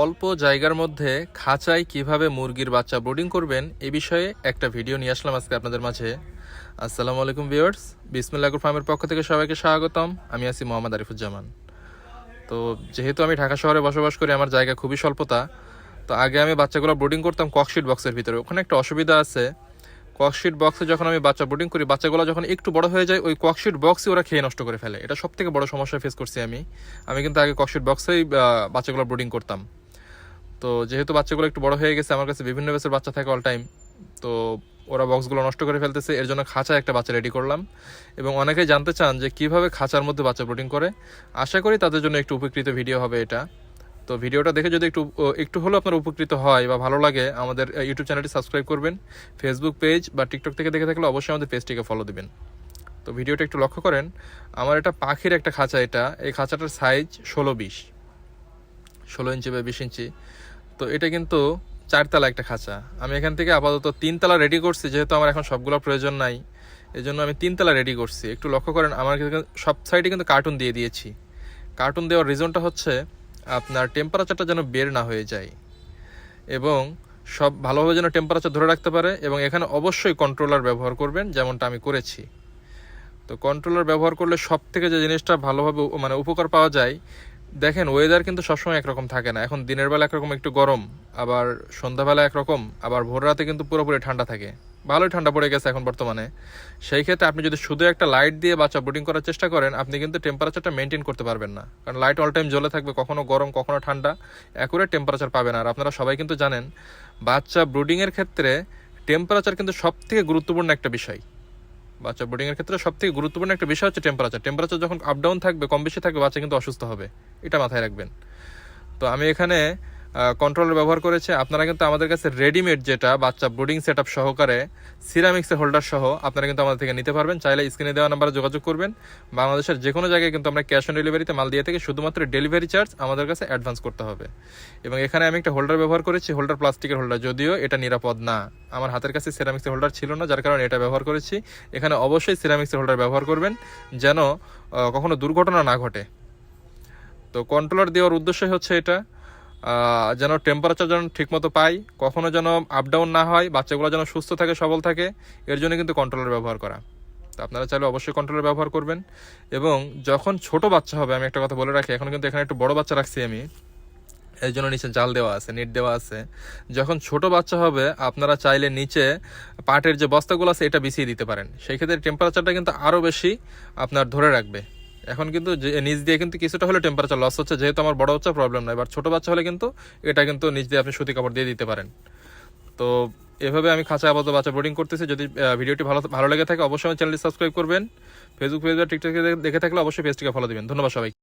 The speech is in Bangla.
অল্প জায়গার মধ্যে খাঁচায় কীভাবে মুরগির বাচ্চা ব্রুডিং করবেন এ বিষয়ে একটা ভিডিও নিয়ে আসলাম আজকে আপনাদের মাঝে। আসসালামু আলাইকুম ভিউয়ার্স, বিসমিল্লাহ ফার্মের পক্ষ থেকে সবাইকে স্বাগতম। আমি আছি মোহাম্মদ আরিফুজ্জামান। তো যেহেতু আমি ঢাকা শহরে বসবাস করি, আমার জায়গা খুবই স্বল্পতা, তো আগে আমি বাচ্চাগুলো ব্রুডিং করতাম ককশিট বক্সের ভিতরে। ওখানে একটা অসুবিধা আছে ককশিট বক্সে যখন আমি বাচ্চা ব্রুডিং করি, বাচ্চাগুলো যখন একটু বড় হয়ে যায়, ওই ককশিট বক্সই ওরা খেয়ে নষ্ট করে ফেলে। এটা সব থেকে বড় সমস্যা ফেস করছি আমি। আমি কিন্তু আগে ককশিট বক্সেই বাচ্চাগুলো ব্রুডিং করতাম। তো যেহেতু বাচ্চাগুলো একটু বড় হয়ে গেছে, আমার কাছে বিভিন্ন বেসের বাচ্চা থাকে অল টাইম তো ওরা বক্সগুলো নষ্ট করে ফেলতেছে। এর জন্য খাঁচা একটা বাচ্চা রেডি করলাম। এবং অনেকেই জানতে চান যে কীভাবে খাঁচার মধ্যে বাচ্চা ব্রুডিং করে। আশা করি তাদের জন্য একটু উপকৃত ভিডিও হবে এটা। তো ভিডিওটা দেখে যদি একটু একটু হলেও আপনার উপকৃত হয় বা ভালো লাগে, আমাদের ইউটিউব চ্যানেলটি সাবস্ক্রাইব করবেন। ফেসবুক পেজ বা টিকটক থেকে দেখে থাকলে অবশ্যই আমাদের পেজটিকে ফলো দিবেন। তো ভিডিওটা একটু লক্ষ্য করেন, আমার এটা পাখির একটা খাঁচা এটা। এই খাঁচাটার সাইজ ষোলো বিশ। ষোলো ইঞ্চি বা বিশ ইঞ্চি। তো এটা কিন্তু চারতলা একটা খাঁচা। আমি এখান থেকে আপাতত তিনতলা রেডি করছি, যেহেতু আমার এখন সবগুলো প্রয়োজন নাই। এই জন্য আমি তিনতলা রেডি করছি। একটু লক্ষ্য করেন, আমার সব সাইডে কিন্তু কার্টুন দিয়ে দিয়েছি। কার্টুন দেওয়ার রিজনটা হচ্ছে, আপনার টেম্পারেচারটা যেন বের না হয়ে যায় এবং সব ভালোভাবে যেন টেম্পারেচার ধরে রাখতে পারে এবং এখানে অবশ্যই কন্ট্রোলার ব্যবহার করবেন, যেমনটা আমি করেছি। তো কন্ট্রোলার ব্যবহার করলে সব থেকে যে জিনিসটা ভালোভাবে মানে উপকার পাওয়া যায় দেখেন ওয়েদার কিন্তু সবসময় একরকম থাকে না। এখন দিনের বেলা একরকম, একটু গরম, আবার সন্ধ্যাবেলা একরকম, আবার ভোর রাতে কিন্তু পুরোপুরি ঠান্ডা থাকে। ভালোই ঠান্ডা পড়ে গেছে এখন বর্তমানে। সেই ক্ষেত্রে আপনি যদি শুধু একটা লাইট দিয়ে বাচ্চা ব্রুডিং করার চেষ্টা করেন, আপনি কিন্তু টেম্পারেচারটা মেনটেন করতে পারবেন না। কারণ লাইট অল টাইম জ্বলে থাকবে, কখনো গরম, কখনো ঠান্ডা অ্যাকুরেট টেম্পারেচার পাবেন। আর আপনারা সবাই কিন্তু জানেন, বাচ্চা ব্রুডিংয়ের ক্ষেত্রে টেম্পারেচার কিন্তু সব থেকে গুরুত্বপূর্ণ একটা বিষয়। বাচ্চা বোর্ডিং এর ক্ষেত্রে সব থেকে গুরুত্বপূর্ণ একটা বিষয় হচ্ছে টেম্পারেচার টেম্পারেচার যখন আপ ডাউন থাকবে কম বেশি থাকবে, বাচ্চা কিন্তু অসুস্থ হবে। এটা মাথায় রাখবেন। তো আমি এখানে কন্ট্রোলার ব্যবহার করেছে। আপনারা কিন্তু আমাদের কাছে রেডিমেড যেটা, বাচ্চা ব্রুডিং সেট আপ সহকারে সিরামিক্সের হোল্ডার সহ আপনারা কিন্তু আমাদের থেকে নিতে পারবেন। চাইলে স্ক্রিনে দেওয়া নাম্বারে যোগাযোগ করবেন। বাংলাদেশের যে কোনো জায়গায় কিন্তু আমরা ক্যাশ অন ডেলিভারিতে মাল দিয়ে থেকে, শুধুমাত্র ডেলিভারি চার্জ আমাদের কাছে অ্যাডভান্স করতে হবে। এবং এখানে আমি একটা হোল্ডার ব্যবহার করেছি হোল্ডার প্লাস্টিকের হোল্ডার যদিও এটা নিরাপদ না। আমার হাতের কাছে সিরামিক্সের হোল্ডার ছিল না, যার কারণে এটা ব্যবহার করেছি। এখানে অবশ্যই সিরামিক্সের হোল্ডার ব্যবহার করবেন, যেন কখনো দুর্ঘটনা না ঘটে। তো কন্ট্রোলার দেওয়ার উদ্দেশ্যই হচ্ছে এটা। যেন টেম্পারেচার যেন ঠিকমতো পাই, কখনো যেন আপ ডাউন না হয়, বাচ্চাগুলো যেন সুস্থ থাকে, সবল থাকে, এর জন্য কিন্তু কন্ট্রোলার ব্যবহার করা। তো আপনারা চাইলে অবশ্যই কন্ট্রোলার ব্যবহার করবেন। এবং যখন ছোট বাচ্চা হবে, আমি একটা কথা বলে রাখি, এখন কিন্তু এখানে একটু বড় বাচ্চা রাখছি আমি, এর জন্য নিচে জাল দেওয়া আছে, নেট দেওয়া আছে। যখন ছোট বাচ্চা হবে, আপনারা চাইলে নিচে পাটের যে বস্তাগুলো আছে, এটা বিছিয়ে দিতে পারেন। সেই ক্ষেত্রে টেম্পারেচারটা কিন্তু আরও বেশি আপনার ধরে রাখবে। এখন কিন্তু যে, নিচ দিয়ে কিন্তু কিছুটা হলে টেম্পারেচার লস হচ্ছে, যেহেতু আমার বড় বাচ্চা প্রবলেম নাই এবার ছোটো বাচ্চা হলে কিন্তু এটা কিন্তু নিজ দিয়ে আপনি সুতি কাপড় দিয়ে দিতে পারেন। তো এভাবে আমি খাঁচা আপাতত বাচ্চা ব্রিডিং করতেছি। যদি ভিডিওটি ভালো ভালো লেগে থাকে, অবশ্যই চ্যানেলটি সাবস্ক্রাইব করবেন। ফেসবুক পেজ বা টিকটকে দেখে থাকলে অবশ্যই পেজটিকে ফলো দেবেন। ধন্যবাদ সবাই